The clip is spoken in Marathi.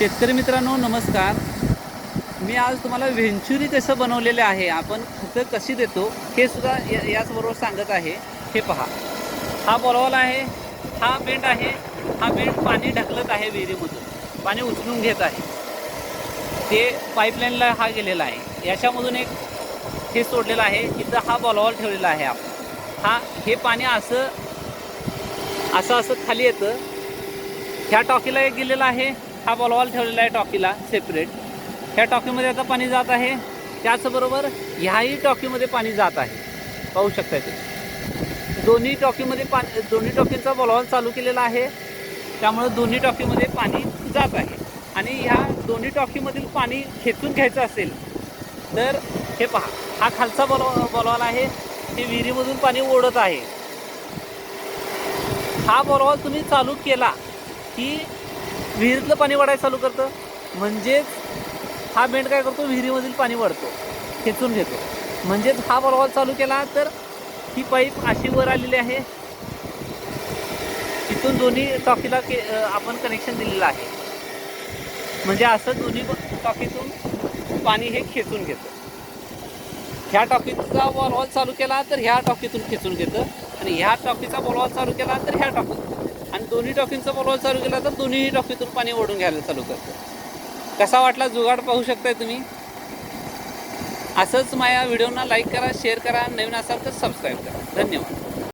शेतकरी मित्रांनो नमस्कार. मी आज तुम्हाला व्हेंचुरी कसं बनवलेलं आहे. आपण खतं कशी देतो हे सुद्धा या- याचबरोबर सांगत आहे. हे पहा. हा बॉलवॉल आहे हा बेंड आहे हा बेंड पाणी ढकलत आहे विहिरीमधून. पाणी उचलून घेत आहे. ते पाईपलाईनला हा गेलेला आहे. याच्यामधून एक हे सोडलेलं आहे. इथं हा बॉलवॉल ठेवलेला आहे आपण. हा हे पाणी असं असं असं खाली येतं. ह्या टॉकीला एक गेलेला आहे. हा बॉलवॉल ठेवलेला आहे टॉकीला सेपरेट ह्या टॉकीमध्ये आता पाणी जात आहे. त्याचबरोबर ह्याही टॉकीमध्ये पाणी जात आहे. पाहू शकता ते दोन्ही टॉकीमध्ये पाणी दोन्ही टॉकींचा बॉलवॉल चालू केलेला आहे. त्यामुळे दोन्ही टॉकीमध्ये पाणी जात आहे. आणि ह्या दोन्ही टॉकीमधील पाणी खेचून घ्यायचं असेल तर हे पहा. हा खालचा बॉल बॉलवॉल आहे. हे विहिरीमधून पाणी ओढत आहे. हा बॉलवॉल तुम्ही चालू केला की विहिरीतलं पाणी वाढायला चालू करतं. म्हणजेच हा बेंड काय करतो? विहिरीमधील पाणी वाढतो. खेचून घेतो. म्हणजेच हा बॉलवाल चालू केला तर ही पाईप अशी वर आलेली आहे. इथून दोन्ही टॉकीला के आपण कनेक्शन दिलेलं आहे. म्हणजे असं दोन्ही टॉकीतून पाणी हे खेचून घेतं. ह्या टॉकीचा बॉलवाल चालू केला तर ह्या टॉकीतून खेचून घेतं. आणि ह्या टॉकीचा बॉलवाल चालू केला तर ह्या टॉकीतून. दोन्ही टॉकींचा बॉलवॉल चालू केला तर दोन्ही टॉकीतून पाणी ओढून घ्यायला चालू करतं. कसा वाटला जुगाड पाहू शकताय तुम्ही? असंच माझ्या व्हिडिओना लाईक करा शेअर करा नवीन असाल तर सबस्क्राईब करा. धन्यवाद.